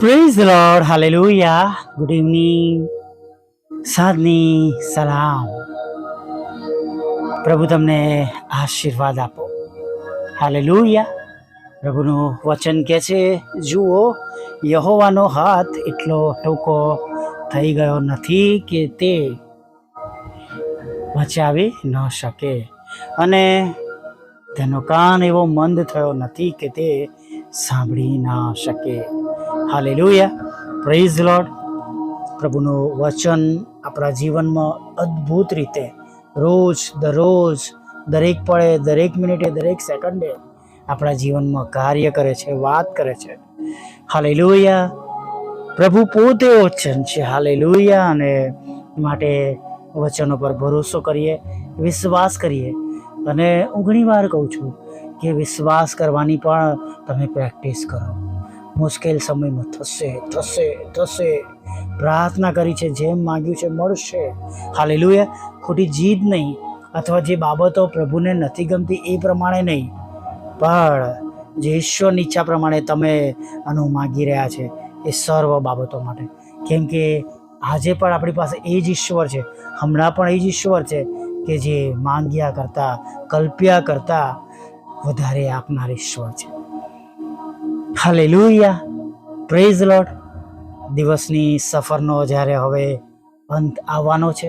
Praise lord hallelujah good evening સાદની સલામ પ્રભુ તમને આશીર્વાદ આપો. હાલેલુયા પ્રભુનું વચન કહે છે, જુઓ, યહોવાનો હાથ એટલો ટૂંકો થઈ ગયો નથી કે તે બચાવી ન શકે. અને તેનો કાન એવો મંદ થયો નથી કે તે સાંભળી ના શકે. હાલેલુયા. પ્રેઝ લોડ પ્રભુનું વચન આપણા જીવનમાં અદ્ભુત રીતે રોજ, દરરોજ, દરેક પળે દરેક મિનિટે, દરેક સેકન્ડે આપણા જીવનમાં કાર્ય કરે છે, વાત કરે છે. હાલેલુયા. પ્રભુ પોતે વચન છે. હાલેલુયા. અને માટે વચનો પર ભરોસો કરીએ, વિશ્વાસ કરીએ. અને હું ઘણી વાર કહું છું કે વિશ્વાસ કરવાની પણ તમે પ્રેક્ટિસ કરો. મુશ્કેલ સમયમાં થશે થશે થશે. પ્રાર્થના કરી છે, જેમ માંગ્યું છે, મળશે. હાલેલુયા. ખોટી જીદ નહીં, અથવા જે બાબતો પ્રભુને નથી ગમતી એ પ્રમાણે નહીં. પણ જે ઈશ્વરની ઈચ્છા પ્રમાણે તમે આનું માગી રહ્યા છે, એ સર્વ બાબતો માટે. કેમ કે આજે પણ આપણી પાસે એ જ ઈશ્વર છે. હમણાં પણ એ જ ઈશ્વર છે કે જે માંગ્યા કરતાં, કલ્પ્યા કરતાં વધારે આપનાર ઈશ્વર છે. હાલેલુયા. પ્રેઝ લોર્ડ દિવસની સફરનો જ્યારે હવે અંત આવવાનો છે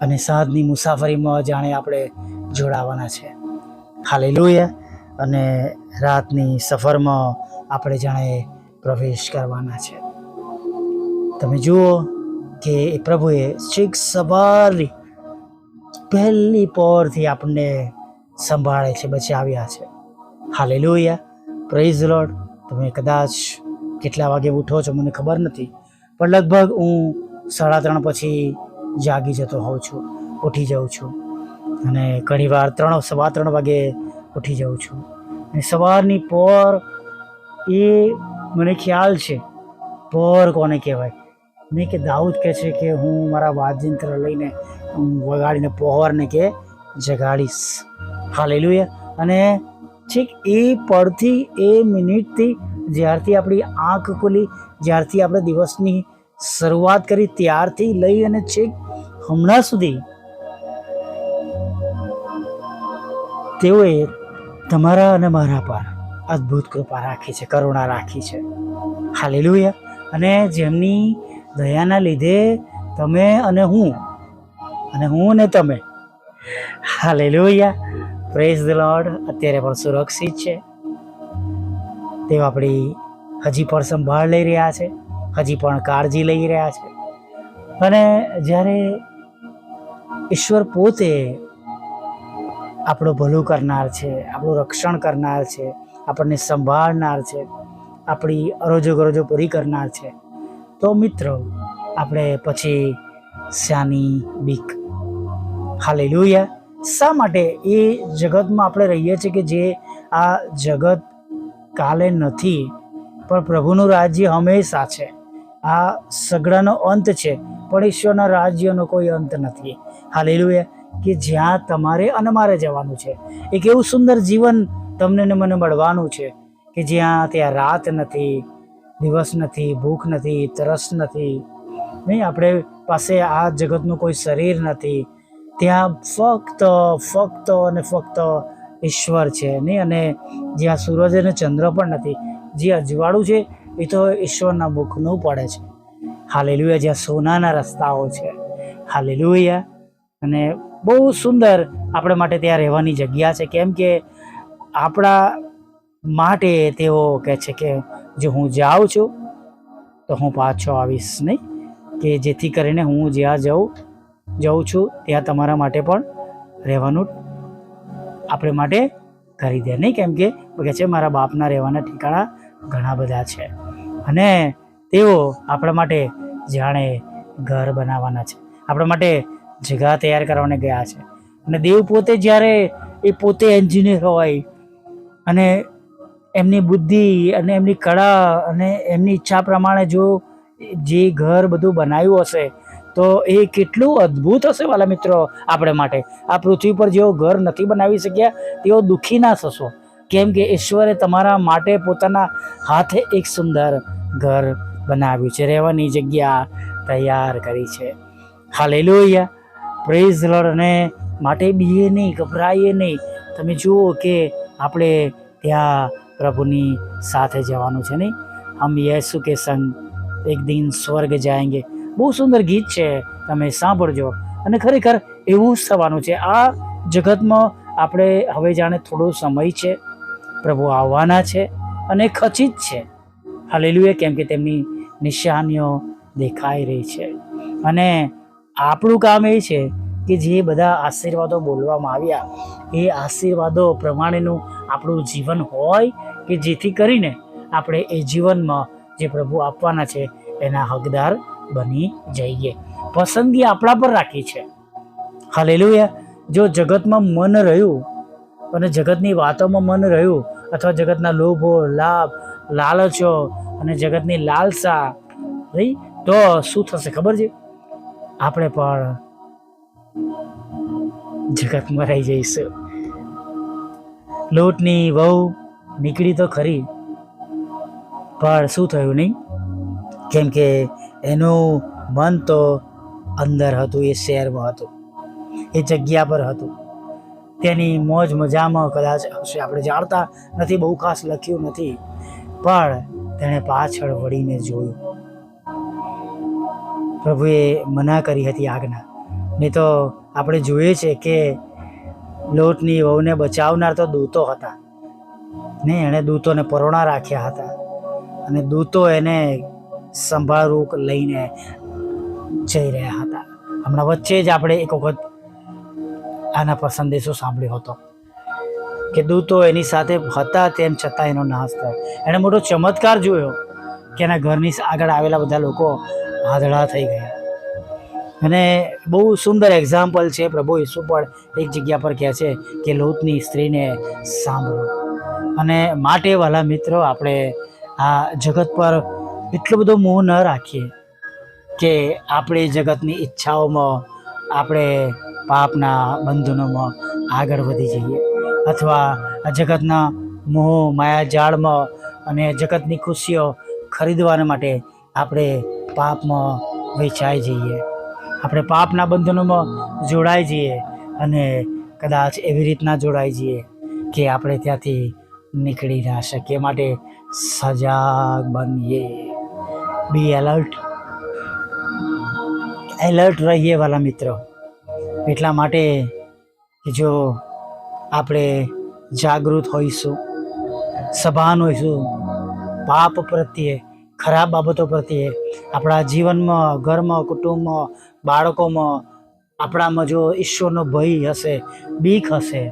અને સાંજની મુસાફરીમાં જાણે આપણે જોડાવાના છે. હાલેલુયા. અને રાતની સફરમાં આપણે જાણે પ્રવેશ કરવાના છે. તમે જુઓ કે એ પ્રભુએ શીખ સવારની પહેલી પોરથી આપણને સંભાળે છે, બચાવ્યા છે. હાલેલુયા. પ્રેઝ લોર્ડ તમે કદાચ કેટલા વાગે ઉઠો છો મને ખબર નથી, પણ લગભગ હું સાડા ત્રણ પછી જાગી જતો હોઉં છું, ઉઠી જાઉં છું. અને ઘણીવાર ત્રણ, સવા ત્રણ વાગે ઉઠી જાઉં છું. અને સવારની પોર એ મને ખ્યાલ છે, પોર કોને કહેવાય? મેં કે દાઉદ કહે છે કે હું મારા વાદ્યંત્ર લઈને વગાડીને પહોરને કે જગાડીશ. હાલેલુયા. અને છેક એ પડથી એ મિનિટથી જ્યારથી આપણી આંખ ખુલી, જ્યારથી આપણે દિવસની શરૂઆત કરી, ત્યારથી લઈ અને છેક હમણાં સુધી તેઓએ તમારા અને મારા પર અદ્ભુત કૃપા રાખી છે, કરુણા રાખી છે. હાલેલુયા. અને જેમની દયાના લીધે તમે અને હું અને હું ને તમે, હાલેલુયા. પ્રેઝ ધ લોર્ડ અત્યારે પણ સુરક્ષિત છે. તેઓ આપણી હજી પણ સંભાળ લઈ રહ્યા છે, હજી પણ કાળજી લઈ રહ્યા છે. અને જ્યારે ઈશ્વર પોતે આપણું ભલું કરનાર છે, આપણું રક્ષણ કરનાર છે, આપણને સંભાળનાર છે, આપણી અરોજો ગરોજો પૂરી કરનાર છે, તો મિત્રો, આપણે પછી શાની બીક. હાલેલુયા. શા માટે એ જગતમાં આપણે રહીએ છીએ કે જે આ જગત કાલે નથી, પણ પ્રભુનું રાજ્ય હંમેશા છે. આ સગડાનો અંત છે, પણ ઈશ્વરના રાજ્યનો કોઈ અંત નથી. હાલેલુયા. કે જ્યાં તમારે અને મારે જવાનું છે. એક એવું સુંદર જીવન તમને ને મને મળવાનું છે, કે જ્યાં ત્યાં રાત નથી, દિવસ નથી, ભૂખ નથી, તરસ નથી. નહીં, આપણે પાસે આ જગતનું કોઈ શરીર નથી. ત્યાં ફક્ત ફક્ત અને ફક્ત ઈશ્વર છે નહીં? અને જ્યાં સૂરજ અને ચંદ્ર પણ નથી, જે અજવાળું છે, એ તો ઈશ્વરના મુખનું પડે છે. હાલેલુયા, જ્યાં સોનાના રસ્તાઓ છે. હાલેલુયા. અને બહુ સુંદર આપણે માટે ત્યાં રહેવાની જગ્યા છે. કેમ કે આપણા માટે તેઓ કહે છે કે જો હું જાઉં છું, તો હું પાછો આવીશ નહીં? કે જેથી કરીને હું જ્યાં જાઉં જાઉં છું, ત્યાં તમારા માટે પણ રહેવાનું આપણે માટે કરી દે. નહીં કેમ કે કહે છે, મારા બાપના રહેવાના ઠેકાણા ઘણા બધા છે. અને તેઓ આપણા માટે જાણે ઘર બનાવવાના છે. આપણા માટે જગા તૈયાર કરવાને ગયા છે. અને દેવ પોતે જ્યારે એ પોતે એન્જિનિયર હોય અને એમની બુદ્ધિ અને એમની કળા અને એમની ઈચ્છા પ્રમાણે જો જે ઘર બધું બનાવ્યું હશે તો એ કેટલું અદ્ભુત હશે વાલા મિત્રો આપણે માટે. આ પૃથ્વી પર જેઓ ઘર નથી બનાવી શક્યા, તેઓ દુઃખી ના થશો. કેમ કે ઈશ્વરે તમારા માટે પોતાના હાથે એક સુંદર ઘર બનાવ્યું છે. રહેવાની જગ્યા તૈયાર કરી છે. હાલેલુયા. પ્રેઝ લોર્ડ અને માટે બીએ નહીં, ગભરાઈએ નહીં. તમે જુઓ કે આપણે ત્યાં પ્રભુની સાથે જવાનું છે નહીં? હમ યસુ કે સંગ એક દિન સ્વર્ગ જાયંગે. બહુ સુંદર ગીત છે, તમે સાંભળજો. અને ખરેખર એવું જ થવાનું છે. આ જગતમાં આપણે હવે જાણે થોડો સમય છે. પ્રભુ આવવાના છે અને ખચિત છે. હાલેલુએ કેમ કે તેમની નિશાનીઓ દેખાઈ રહી છે. અને આપણું કામ એ છે કે જે બધા આશીર્વાદો બોલવામાં આવ્યા, એ આશીર્વાદો પ્રમાણેનું આપણું જીવન હોય કે જેથી કરીને આપણે એ જીવનમાં જે પ્રભુ આપવાના છે, એના હકદાર બની જઈએ. પસંદગી આપણા પર રાખી છે. હાલેલુયા જો જગતમાં મન રહ્યું અને જગતની વાતોમાં મન રહ્યું અથવા જગતના લોભો, લાભ, લાલચો અને જગતની લાલસા રહી તો શું થશે ખબર છે? આપણે પણ જગતમાં રહી જઈશું. લોટની વહુ નીકળી તો ખરી, પણ શું થયું નહીં? કેમ કે એનું મન તો અંદર હતું, એ શહેરમાં હતું, એ જગ્યા પર હતું. તેની મોજ મજામાં કદાચ હશે, આપણે જાણતા નથી, બહુ ખાસ લખ્યું નથી, પણ તેણે પાછળ વળીને જોયું. પ્રભુએ મના કરી હતી આજ્ઞા. નહીં તો આપણે જોઈએ છે કે લોટની વહુને બચાવનાર તો દૂતો હતા. ને એણે દૂતોને પરોણા રાખ્યા હતા. અને દૂતો એને સંભાળરૂપ લઈને જઈ રહ્યા હતા. હમણાં વચ્ચે જ આપણે એક વખત આના પર સંદેશો સાંભળ્યો હતો કે દૂતો એની સાથે હતા તેમ છતાં એનો નાશ થયો. એણે મોટો ચમત્કાર જોયો કે એના ઘરની આગળ આવેલા બધા લોકો આધળા થઈ ગયા. અને બહુ સુંદર એક્ઝામ્પલ છે પ્રભુ ઈસુ પણ એક જગ્યા પર કહે છે કે લોતની સ્ત્રીને સાંભળો. અને માટે વાલા મિત્રો, આપણે આ જગત પર એટલો બધો મોહ ન રાખીએ કે આપણે જગતની ઈચ્છાઓમાં, આપણે પાપના બંધનોમાં આગળ વધી જઈએ. અથવા આ જગતના મોહ, માયા જાળમાં અને જગતની ખુશીઓ ખરીદવાના માટે આપણે પાપમાં વેચાઈ જઈએ. આપણે પાપના બંધનોમાં જોડાઈ જઈએ અને કદાચ એવી રીતના જોડાઈ જઈએ કે આપણે ત્યાંથી નીકળી ના શકીએ. માટે સજાગ બનીએ. બી એલર્ટ એલર્ટ રહીએ વાલા મિત્રો. એટલા માટે જો આપણે જાગૃત હોઈશું, સભાન હોઈશું, પાપ પ્રત્યે, ખરાબ બાબતો પ્રત્યે, આપણા જીવનમાં, ઘરમાં, કુટુંબમાં, બાળકોમાં, આપણામાં જો ઈશ્વરનો ભય હશે, બીક હશે,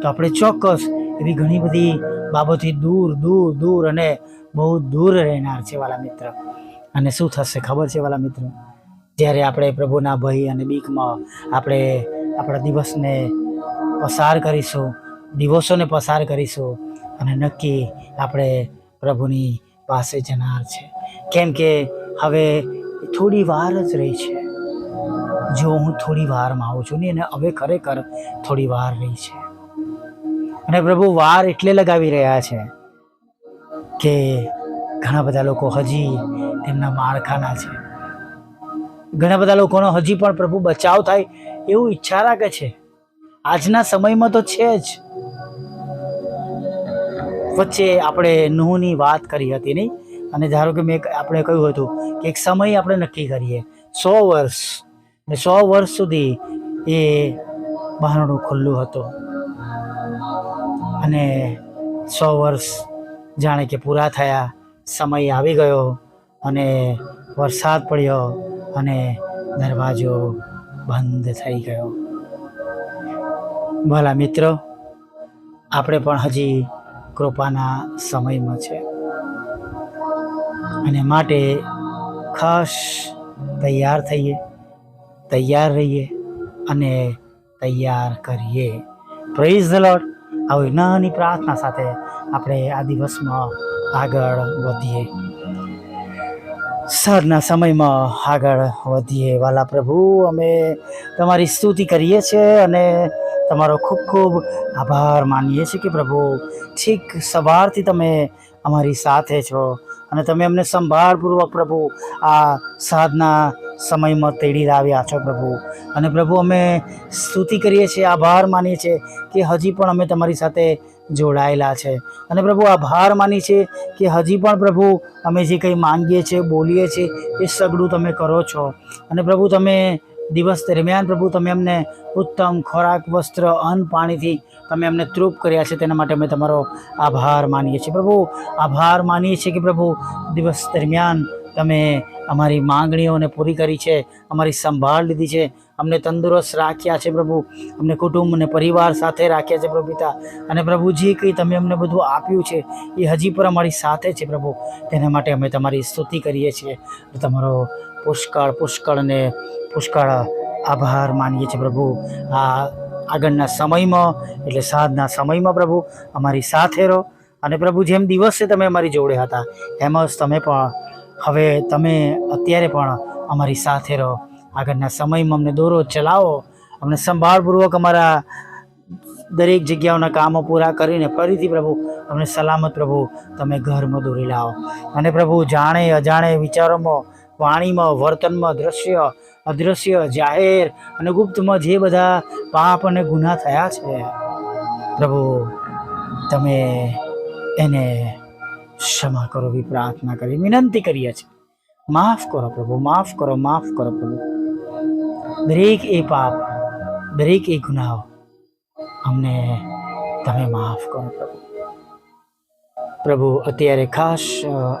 તો આપણે ચોક્કસ એવી ઘણી બધી બાબતથી દૂર દૂર દૂર અને બહુ દૂર રહેનાર છે વાલા મિત્ર. અને શું થશે ખબર છે વાલા મિત્રો? જ્યારે આપણે પ્રભુના ભય અને બીકમાં આપણે આપણા દિવસને પસાર કરીશું, દિવસોને પસાર કરીશું અને નક્કી આપણે પ્રભુની પાસે જનાર છે. કેમ કે હવે થોડી વાર જ રહી છે. જો હું થોડી વારમાં આવું છું ને અને હવે ખરેખર થોડી વાર રહી છે. અને પ્રભુ વાર એટલે લગાવી રહ્યા છે કે ઘણા બધા લોકો હજી તેમના માળખાના છે. ઘણા બધા લોકોનો હજી પણ પ્રભુ બચાવ થાય એવું ઈચ્છા રાખે છે. આજના સમયમાં તો છે જ. વચ્ચે આપણે નુહની વાત કરી હતી નહીં? અને ધારો કે મેં આપણે કહ્યું હતું કે એક સમય આપણે નક્કી કરીએ. સો વર્ષ. ને સો વર્ષ સુધી એ બહારણું ખુલ્લું હતું. અને સો વર્ષ જાણે કે પૂરા થયા. સમય આવી ગયો અને વરસાદ પડ્યો અને દરવાજો બંધ થઈ ગયો. ભલા મિત્રો, આપણે પણ હજી કૃપાના સમયમાં છે. અને માટે ખાસ તૈયાર થઈએ, તૈયાર રહીએ અને તૈયાર કરીએ. પ્રેઝ ધ લોર્ડ આવી નાની પ્રાર્થના સાથે આપણે આ દિવસમાં આગળ વધીએ. સરના સમયમાં આગળ વધીએ. વાલા પ્રભુ, અમે તમારી સ્તુતિ કરીએ છીએ અને તમારો ખૂબ ખૂબ આભાર માનીએ છીએ કે પ્રભુ, ઠીક સવારથી તમે અમારી સાથે છો અને તમે અમને સંભાળપૂર્વક પ્રભુ, આ સાધના સમયમાં તેડી લાવ્યા છો પ્રભુ. અને પ્રભુ, અમે સ્તુતિ કરીએ છીએ, આભાર માનીએ છીએ કે હજી પણ અમે તમારી સાથે જોડાયેલા છે. અને પ્રભુ આભાર માની છે કે હજી પણ પ્રભુ અમે જે કંઈ માંગીએ છીએ, બોલીએ છીએ, એ સગડું તમે કરો છો. અને પ્રભુ તમે દિવસ દરમિયાન પ્રભુ તમે અમને ઉત્તમ ખોરાક, વસ્ત્ર, અન્ન, પાણીથી તમે અમને તૃપ કર્યા છે, તેના માટે અમે તમારો આભાર માનીએ છીએ. પ્રભુ, આભાર માનીએ છીએ કે પ્રભુ દિવસ દરમિયાન તમે અમારી માંગણીઓને પૂરી કરી છે, અમારી સંભાળ લીધી છે, અમને તંદુરસ્ત રાખ્યા છે પ્રભુ, અમને કુટુંબ અને પરિવાર સાથે રાખ્યા છે પ્રભુ પિતા. અને પ્રભુ જે કંઈ તમે અમને બધું આપ્યું છે, એ હજી પણ અમારી સાથે છે પ્રભુ. તેના માટે અમે તમારી સ્તુતિ કરીએ છીએ. તમારો પુષ્કળ પુષ્કળ અને પુષ્કળ આભાર માનીએ છીએ પ્રભુ. આ આગળના સમયમાં, એટલે સાંજના સમયમાં પ્રભુ, અમારી સાથે રહો. અને પ્રભુ, જેમ દિવસે તમે અમારી જોડે હતા, એમ જ તમે પણ હવે તમે અત્યારે પણ અમારી સાથે રહો. આગળના સમયમાં અમને દોરો ચલાવો. અમને સંભાળપૂર્વક અમારા દરેક જગ્યાઓના કામો પૂરા કરીને ફરીથી પ્રભુ, અમને સલામત પ્રભુ, તમે ઘરમાં દોરી લાવો. અને પ્રભુ, જાણે અજાણે વિચારોમાં, વાણીમાં, વર્તનમાં દ્રશ્ય અદૃશ્ય જાહેર અને ગુપ્તમાં જે બધા પાપ અને ગુના થયા છે. પ્રભુ, તમે એને ક્ષમા કરો, એવી પ્રાર્થના કરી, વિનંતી કરીએ છીએ. માફ કરો પ્રભુ, માફ કરો માફ કરો પ્રભુ. દરેક એ પાપ, દરેક એ ગુનાઓ, અમને તમે માફ કરો પ્રભુ. પ્રભુ, અત્યારે ખાસ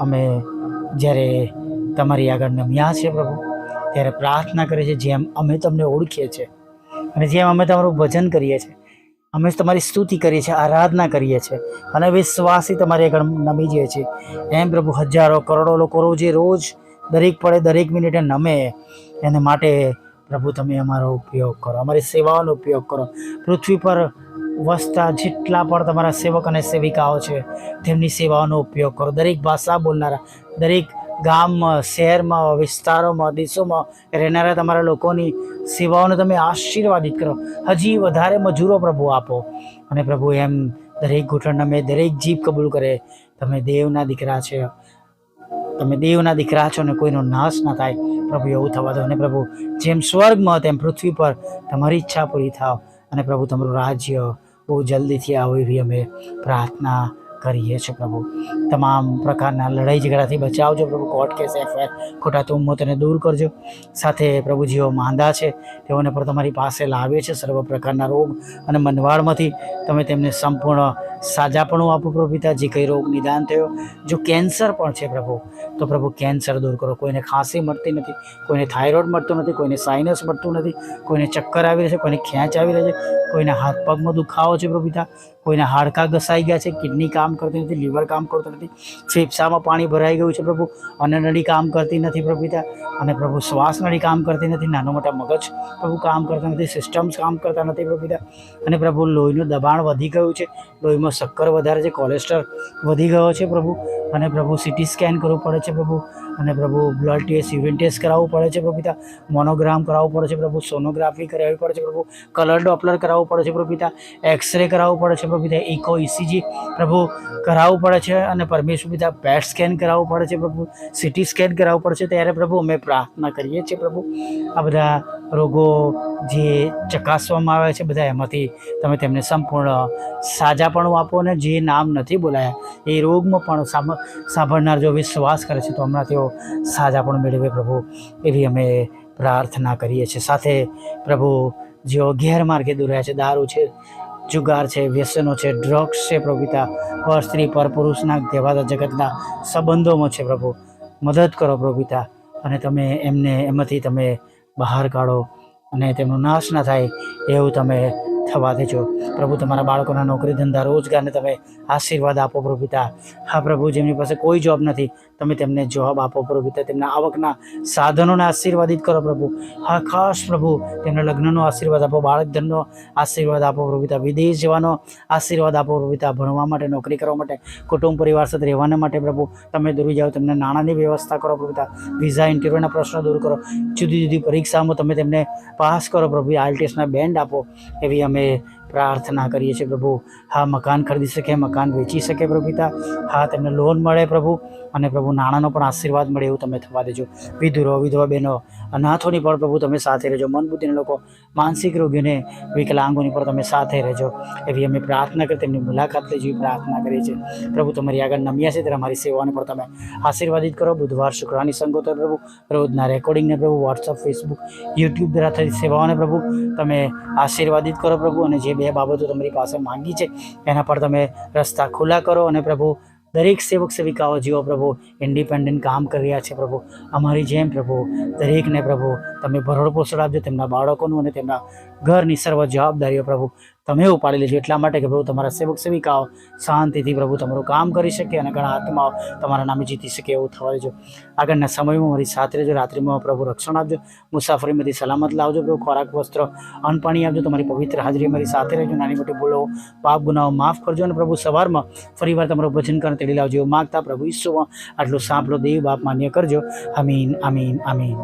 અમે જ્યારે તમારી આગળ નમ્યા છે પ્રભુ, ત્યારે પ્રાર્થના કરીએ છીએ, જેમ અમે તમને ઓળખીએ છીએ, અને જેમ અમે તમારું ભજન કરીએ છીએ અમે તમારી સ્તુતિ કરીએ છીએ, આરાધના કરીએ છીએ. અને વિશ્વાસી તમારી આગળ નમી જઈએ છીએ. એમ પ્રભુ, હજારો કરોડો લોકો રોજે રોજ દરેક પડે, દરેક મિનિટે નમે. એને માટે પ્રભુ, તમે અમારો ઉપયોગ કરો, અમારી સેવાઓનો ઉપયોગ કરો. પૃથ્વી પર વસતા જેટલા પણ તમારા સેવક અને સેવિકાઓ છે, તેમની સેવાઓનો ઉપયોગ કરો. દરેક ભાષા બોલનારા, દરેક ગામમાં, શહેરમાં, વિસ્તારોમાં, દેશોમાં રહેનારા તમારા લોકોની સેવાઓને તમે આશીર્વાદિત કરો. હજી વધારે મજૂરો પ્રભુ આપો. અને પ્રભુ એમ દરેક ઘૂંટણ નમે દરેક જીભ કબૂલ કરે. તમે દેવના દીકરા છે. તમે દેવના દીકરા છો અને કોઈનો નાશ ના થાય. પ્રભુ એવું થવા દો. અને પ્રભુ જેમ સ્વર્ગમાં તેમ પૃથ્વી પર તમારી ઈચ્છા પૂરી થાવ. અને પ્રભુ તમારું રાજ્ય બહુ જલ્દીથી આવો એવી અમે પ્રાર્થના કરીએ છીએ પ્રભુ. તમામ પ્રકારના લડાઈ ઝઘડાથી બચાવજો પ્રભુ. કોર્ટ કેસ, એફઆઈઆર, ખોટા તુમ્મો તેને દૂર કરજો. સાથે પ્રભુ જેઓ માંદા છે. તેઓને પણ તમારી પાસે લાવે છે. સર્વ પ્રકારના રોગ અને મનવાળમાંથી તમે તેમને સંપૂર્ણ સાજાપણું આપો પ્રભુ પિતાજી કંઈ રોગ નિદાન થયો, જો કેન્સર પણ છે પ્રભુ, તો પ્રભુ કેન્સર દૂર કરો. કોઈને ખાંસી મળતી નથી, કોઈને થાઇરોઇડ મળતું નથી, કોઈને સાઇનસ મળતું નથી, કોઈને ચક્કર આવી રહે છે, કોઈને ખેંચ આવી રહે છે, કોઈને હાથ પગમાં દુખાવો છે પ્રભુ પિતા કોઈને હાડકાં ઘસાઈ ગયા છે, કિડની કામ કરતી નથી, લીવર કામ કરતું નથી, ફેફસામાં પાણી ભરાઈ ગયું છે પ્રભુ અન્નનળી કામ કરતી નથી પ્રભુ પિતા અને પ્રભુ શ્વાસ નળી કામ કરતી નથી, નાનો મોટા મગજ પ્રભુ કામ કરતા નથી, સિસ્ટમ્સ કામ કરતા નથી પ્રભુ પિતા અને પ્રભુ લોહીનું દબાણ વધી ગયું છે, લોહીમાં શક્કર વધારે છે કોલેસ્ટ્રોલ વધી ગયો છે પ્રભુ અને પ્રભુ સિટી સ્કેન કરવું પડે છે પ્રભુ. અને પ્રભુ બ્લડ ટેસ્ટ યુરિન ટેસ્ટ કરાવવું પડે છે પ્રભુ મોનોગ્રામ કરાવવું પડે છે પ્રભુ. સોનોગ્રાફી કરાવવી પડે છે પ્રભુ. કલર ડોપલર કરાવવું પડે છે પ્રભુ એક્સરે કરાવવું પડે છે પ્રભુ પિતા. ઇકો ઇસીજી પ્રભુ કરાવવું પડે છે અને પરમેશ્વર પિતા પેટ સ્કેન કરાવવું પડે છે પ્રભુ. સિટી સ્કેન કરાવવું પડે છે. ત્યારે પ્રભુ અમે પ્રાર્થના કરીએ છીએ પ્રભુ. આ બધા રોગો જે ચકાસવામાં આવે છે બધા એમાંથી તમે તેમને સંપૂર્ણ સાજાપણું આપો અને જે નામ નથી બોલાયા, એ રોગમાં પણ સાંભળનાર જો વિશ્વાસ કરે છે તો હમણાં તેઓ સાજાપણું મેળવે પ્રભુ, એવી અમે પ્રાર્થના કરીએ છીએ. સાથે પ્રભુ, જેઓ ગેરમાર્ગે દોર્યા છે, દારૂ છે, જુગાર છે, વ્યસનો છે ડ્રગ્સ છે પ્રભુ પિતા, પર સ્ત્રી, પર પુરુષના કહેવાતા જગતના સંબંધોમાં છે પ્રભુ. મદદ કરો પ્રભુ અને તમે એમને, એમાંથી તમે બહાર કાઢો અને તેમનો નાશ ના થાય એવું તમે થવા દેજો પ્રભુ, તમારા બાળકોના નોકરી ધંધા, રોજગારને તમે આશીર્વાદ આપો પ્રભુ હા પ્રભુ, જેમની પાસે કોઈ જોબ નથી તમે તેમને જવાબ આપો પ્રભુ પિતા, તેમના આવકના સાધનોને આશીર્વાદિત કરો પ્રભુ. હા, ખાસ પ્રભુ, તેમને લગ્નનો આશીર્વાદ આપો બાળક ધનનો આશીર્વાદ આપો પ્રભુ પિતા. વિદેશ જવાનો આશીર્વાદ આપો પ્રભુ પિતા. ભણવા માટે, નોકરી કરવા માટે, કુટુંબ પરિવાર સાથે રહેવાના માટે પ્રભુ. તમે દૂરી જાઓ, તેમને નાણાંની વ્યવસ્થા કરો પ્રભુ પિતા. વિઝા ઇન્ટરવ્યૂના પ્રશ્નો દૂર કરો. જુદી જુદી પરીક્ષામાં તમે તેમને પાસ કરો પ્રભુ. આઈએલટીએસના બેન્ડ આપો. એવી અમે પ્રાર્થના કરીએ છીએ, પ્રભુ, હા, મકાન ખરીદી શકે, મકાન વેચી શકે, પ્રભુ પિતા. હા, તેમને લોન મળે, પ્રભુ, અને પ્રભુ નાણાંનો પણ આશીર્વાદ મળે એવું તમે થવા દેજો. વિધુરો, વિધવા બહેનો અનાથોની પણ પ્રભુ તમે સાથે રહેજો. મન બુદ્ધિના લોકો, માનસિક રોગીઓને વિકલાંગોની પણ તમે સાથે રહેજો. એવી અમે પ્રાર્થના કરી તેમની મુલાકાત લઈ જેવી પ્રાર્થના કરીએ છીએ. પ્રભુ, તમારી આગળ નમ્યા છે, ત્યારે અમારી સેવાને પણ તમે આશીર્વાદિત કરો. બુધવાર શુક્રવારની સંગોતર પ્રભુ, રોજના રેકોર્ડિંગને પ્રભુ વોટ્સઅપ ફેસબુક યુટ્યુબ દ્વારા થતી સેવાઓને પ્રભુ, તમે આશીર્વાદિત કરો પ્રભુ. અને જે બે બાબતો તમારી પાસે માંગી છે, એના પર તમે રસ્તા ખુલ્લા કરો અને પ્રભુ દરેક સેવક સેવિકાઓ જેઓ પ્રભુ ઇન્ડિપેન્ડન્ટ કામ કરી રહ્યા છે પ્રભુ. અમારી જેમ પ્રભુ, દરેકને પ્રભુ તમે ભરોડ પોષણ આપજો, તેમના બાળકોનું અને તેમના ઘરની સર્વ જવાબદારીઓ પ્રભુ તમે ઉપાડી લેજો. એટલા માટે કે પ્રભુ તમારા સેવક સેવિકાઓ શાંતિથી પ્રભુ તમારું કામ કરી શકે અને ઘણા આત્માઓ તમારા નામે જીતી શકે એવું થવા દેજો. આગળના સમયમાં મારી સાથે રહેજો. રાત્રિમાં પ્રભુ રક્ષણ આપજો. મુસાફરીમાંથી સલામત લાવજો પ્રભુ. ખોરાક, વસ્ત્ર, અન્ન, પાણી આપજો. તમારી પવિત્ર હાજરી મારી સાથે રહેજો. નાની મોટી ભૂલો, પાપ, ગુનાઓ માફ કરજો અને પ્રભુ સવારમાં ફરીવાર તમારું ભજન કરીને તેડી લાવજો. એવું માગતા પ્રભુ ઈશ્વરમાં આટલું સાંભળો. દેવ બાપ માન્ય કરજો. અમીન અમીન અમીન